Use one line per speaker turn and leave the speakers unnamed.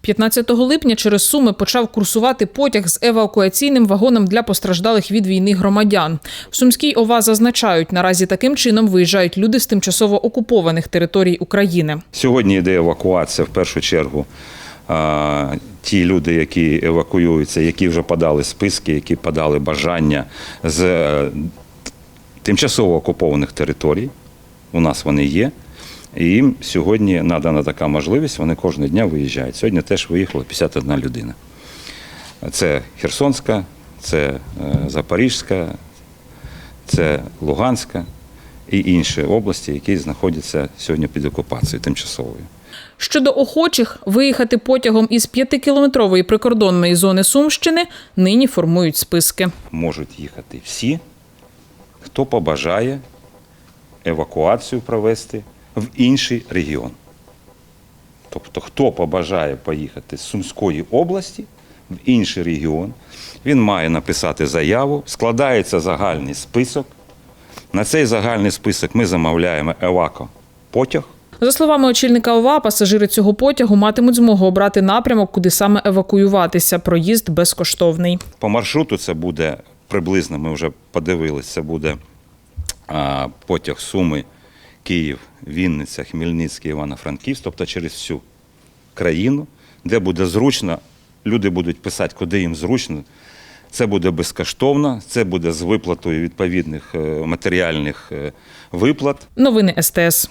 15 липня через Суми почав курсувати потяг з евакуаційним вагоном для постраждалих від війни громадян. В Сумській ОВА зазначають, наразі таким чином виїжджають люди з тимчасово окупованих територій України.
Сьогодні йде евакуація в першу чергу. Ті люди, які евакуюються, які вже подали списки, які подали бажання з е, тимчасово окупованих територій. У нас вони є. І їм сьогодні надана така можливість, вони кожного дня виїжджають. Сьогодні теж виїхало 51 людина. Це Херсонська, це е, Запорізька, це Луганська і інші області, які знаходяться сьогодні під окупацією тимчасовою.
Щодо охочих виїхати потягом із п'ятикілометрової прикордонної зони Сумщини, нині формують списки.
Можуть їхати всі, хто побажає евакуацію провести в інший регіон. Тобто, хто побажає поїхати з Сумської області в інший регіон, він має написати заяву, складається загальний список. На цей загальний список ми замовляємо евако потяг.
За словами очільника ОВА, пасажири цього потягу матимуть змогу обрати напрямок, куди саме евакуюватися. Проїзд безкоштовний.
По маршруту це буде приблизно, ми вже подивилися, це буде потяг Суми, Київ, Вінниця, Хмельницький, Івано-Франківськ, тобто через всю країну, де буде зручно, люди будуть писати, куди їм зручно. Це буде безкоштовно, це буде з виплатою відповідних е, матеріальних е, виплат.
Новини СТС.